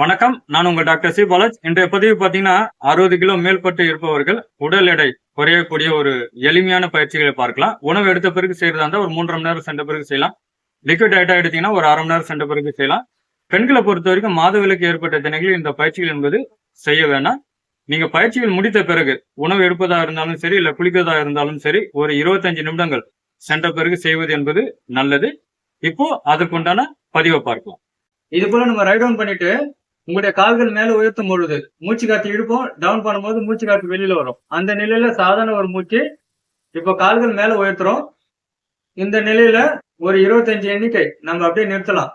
வணக்கம். நான் உங்கள் டாக்டர் சி. பாலாஜ். இன்றைய பதிவு பார்த்தீங்கன்னா அறுபது கிலோ மேல்பட்டு இருப்பவர்கள் உடல் எடை குறையக்கூடிய ஒரு எளிமையான பயிற்சிகளை பார்க்கலாம். உணவு எடுத்த பிறகு செய்யறதா இருந்தால் ஒரு மூன்றரை மணி நேரம் சென்ற பிறகு செய்யலாம். லிக்விட் டயட்டா எடுத்தீங்கன்னா ஒரு அரை மணி நேரம் சென்ற பிறகு செய்யலாம். பெண்களை பொறுத்த வரைக்கும் மாதவிலக்கு ஏற்பட்ட தினங்களில் இந்த பயிற்சிகள் என்பது செய்ய வேண்டாம். நீங்க பயிற்சிகள் முடித்த பிறகு உணவு எடுப்பதா இருந்தாலும் சரி இல்ல குளிக்கிறதா இருந்தாலும் சரி ஒரு இருபத்தஞ்சு நிமிடங்கள் சென்ற பிறகு செய்வது என்பது நல்லது. இப்போ அதற்குண்டான பதிவை பார்க்கலாம். இது போல நம்ம ரைட் டவுன் பண்ணிட்டு உங்களுடைய கால்கள் மேல உயர்த்தும் பொழுது மூச்சு காத்து இழுப்போம் டவுன் பண்ணும்போது மூச்சு காத்து வெளியில வரும். அந்த நிலையில சாதாரண ஒரு மூச்சு இப்போ கால்கள் மேல உயர்த்துறோம். இந்த நிலையில ஒரு இருபத்தஞ்சு எண்ணிக்கை நம்ம அப்படியே நிறுத்தலாம்.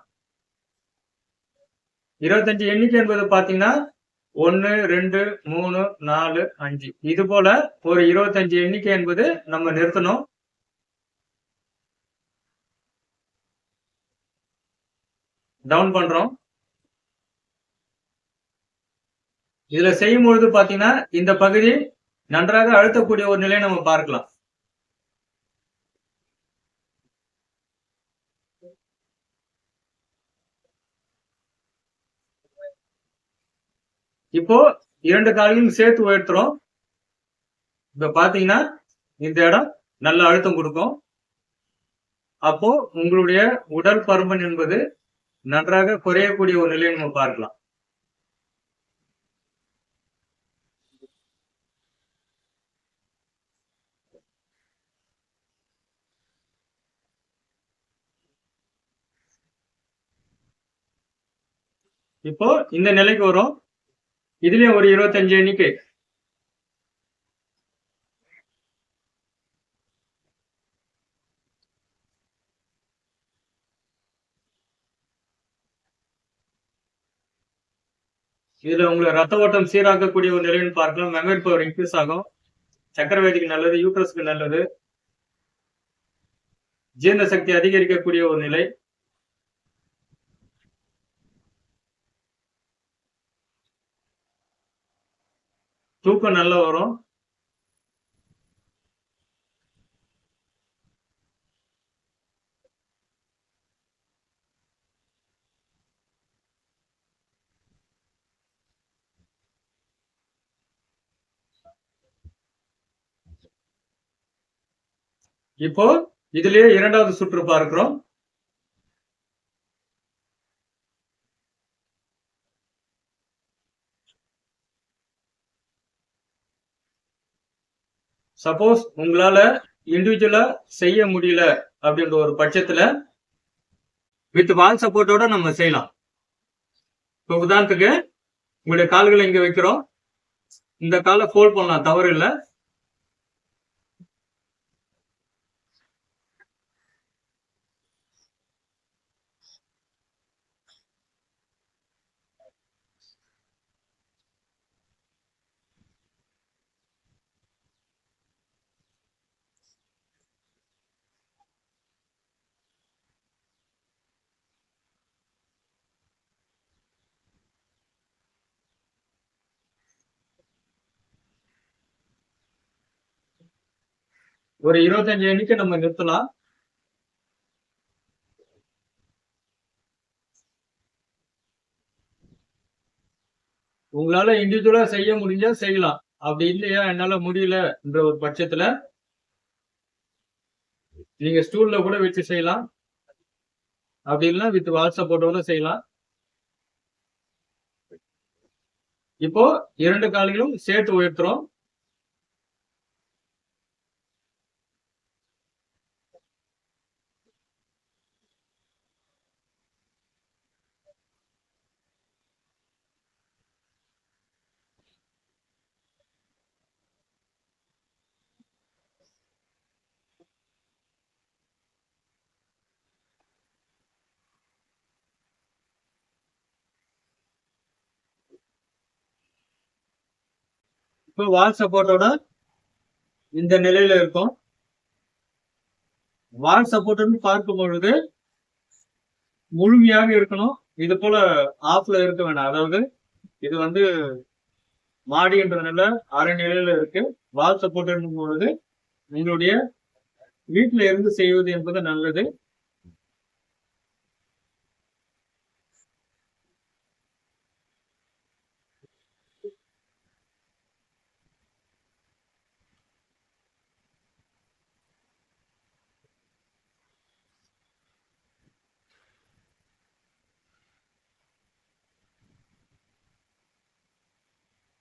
இருபத்தஞ்சு எண்ணிக்கை என்பது பாத்தீங்கன்னா ஒன்னு ரெண்டு மூணு நாலு அஞ்சு. இது போல ஒரு இருபத்தஞ்சு எண்ணிக்கை என்பது நம்ம நிறுத்தணும். டவுன் பண்றோம். இதுல செய்யும் பொழுது பாத்தீங்கன்னா இந்த பகுதி நன்றாக அழுத்தக்கூடிய ஒரு நிலையை நம்ம பார்க்கலாம். இப்போ இரண்டு கால்களையும் சேர்த்து உயர்த்துறோம். இப்ப பாத்தீங்கன்னா இந்த இடம் நல்ல அழுத்தம் கொடுக்கும். அப்போ உங்களுடைய உடல் பருமன் என்பது நன்றாக குறையக்கூடிய ஒரு நிலையை நம்ம பார்க்கலாம். இப்போ இந்த நிலைக்கு வரும். இதுலயும் ஒரு இருபத்தஞ்சு எண்ணிக்கை. இதுல உங்களுக்கு ரத்த ஓட்டம் சீராக்கக்கூடிய ஒரு நிலைன்னு பார்க்கலாம். மெமரி பவர் இன்க்ரீஸ் ஆகும். சக்கரவேதிக்கு நல்லது யூட்ரஸ்க்கு நல்லது. ஜீரண சக்தி அதிகரிக்கக்கூடிய ஒரு நிலை. தூக்கம் நல்லா வரும். இப்போ இதுலயே இரண்டாவது சுற்று பார்க்கிறோம். சப்போஸ் உங்களால இண்டிவிஜுவலா செய்ய முடியல அப்படின்ற ஒரு பட்சத்துல வித் வால் சப்போர்ட்டோட நம்ம செய்யலாம். இப்போ உதாரணத்துக்கு உங்களுடைய கால்களை இங்க வைக்கிறோம். இந்த காலை ஃபோல்ட் பண்ணலாம் தவறு இல்லை. ஒரு இருபத்தஞ்சு எண்ணிக்கை நம்ம நிறுத்தலாம். உங்களால இண்டிவிஜுவலா செய்ய முடிஞ்சா செய்யலாம். அப்படி இல்லையா? என்னால முடியலன்ற ஒரு பட்சத்துல நீங்க ஸ்டூல்ல கூட வச்சு செய்யலாம். அப்படி இல்லைன்னா வித் வால் சப்போர்ட்டோட செய்யலாம். இப்போ இரண்டு கால்களும் சேர்த்து உயர்த்துறோம். இப்போ வால் சப்போர்ட்டோட இந்த நிலையில இருக்கும். வால் சப்போர்ட்னு பார்க்கும் பொழுது முழுமையாக இருக்கணும். இது போல ஆஃப்ல இருக்க வேண்டாம் அதாவது இது வந்து மாடின்ற நிலை அரை நிலையில இருக்கு. வால் சப்போர்ட் பொழுது உங்களுடைய வீட்டில இருந்து செய்வது என்பது நல்லது.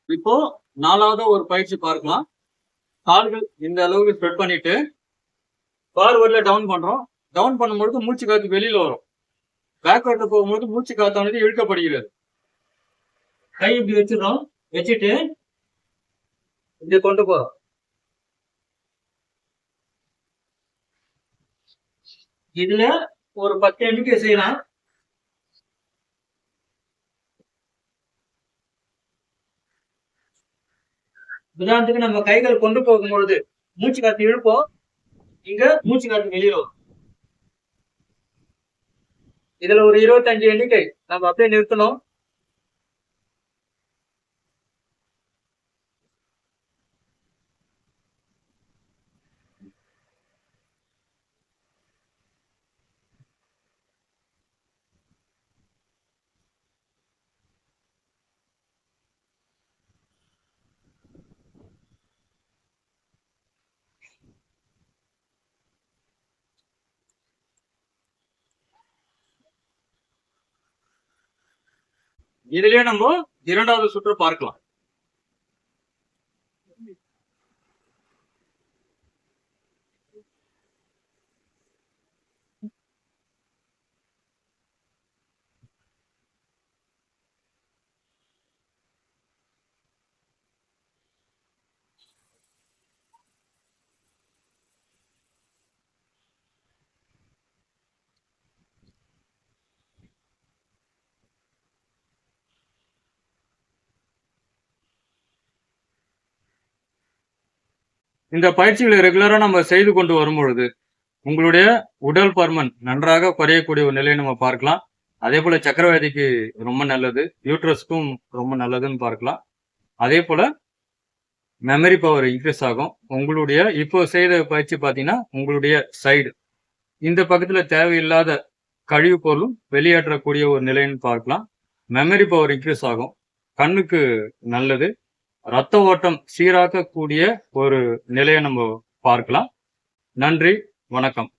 இப்போ நாலாவது ஒரு பயிற்சி பார்க்கலாம். கால்கள் இந்த அளவுக்கு ஸ்ப்ரெட் பண்ணிட்டு ஃபார்வர்ட்ல டவுன் பண்றோம். டவுன் பண்ணும்பொழுது மூச்சு காத்து வெளியில வரும். பேக்வர்ட்ல போகும்போது மூச்சு காத்தானது இழுக்கப்படுகிறது. கை இப்படி வச்சிடறோம். வச்சுட்டு இப்படி கொண்டு போறோம் இதுல ஒரு பத்து எண்ணிக்கை செய்யலாம். உதாரணத்துக்கு நம்ம கைகள் கொண்டு போகும் பொழுது மூச்சு காத்து இழுப்போம். இங்க மூச்சு காத்து வெளியில இதுல ஒரு இருபத்தஞ்சு எண்ணிக்கை. நம்ம அப்படியே நிறுத்தணும். இதுலயே நம்ம இரண்டாவது சுற்று பார்க்கலாம். இந்த பயிற்சிகளை ரெகுலரா நம்ம செய்து கொண்டு வரும் பொழுது உங்களுடைய உடல் பருமன் நன்றாக குறையக்கூடிய ஒரு நிலையை நம்ம பார்க்கலாம். அதே போல சக்கரவாதிக்கு ரொம்ப நல்லது யூட்ரஸ்க்கும் ரொம்ப நல்லதுன்னு பார்க்கலாம். அதே போல மெமரி பவர் இன்க்ரீஸ் ஆகும். உங்களுடைய இப்போ செய்த பயிற்சி பார்த்தீங்கன்னா உங்களுடைய சைடு இந்த பக்கத்துல தேவையில்லாத கழிவு பொருளும் வெளியேற்றக்கூடிய ஒரு நிலைன்னு பார்க்கலாம். மெமரி பவர் இன்க்ரீஸ் ஆகும். கண்ணுக்கு நல்லது ரத்த ஓட்டம் சீராக்கக்கூடிய ஒரு நிலையை நம்ம பார்க்கலாம். நன்றி வணக்கம்.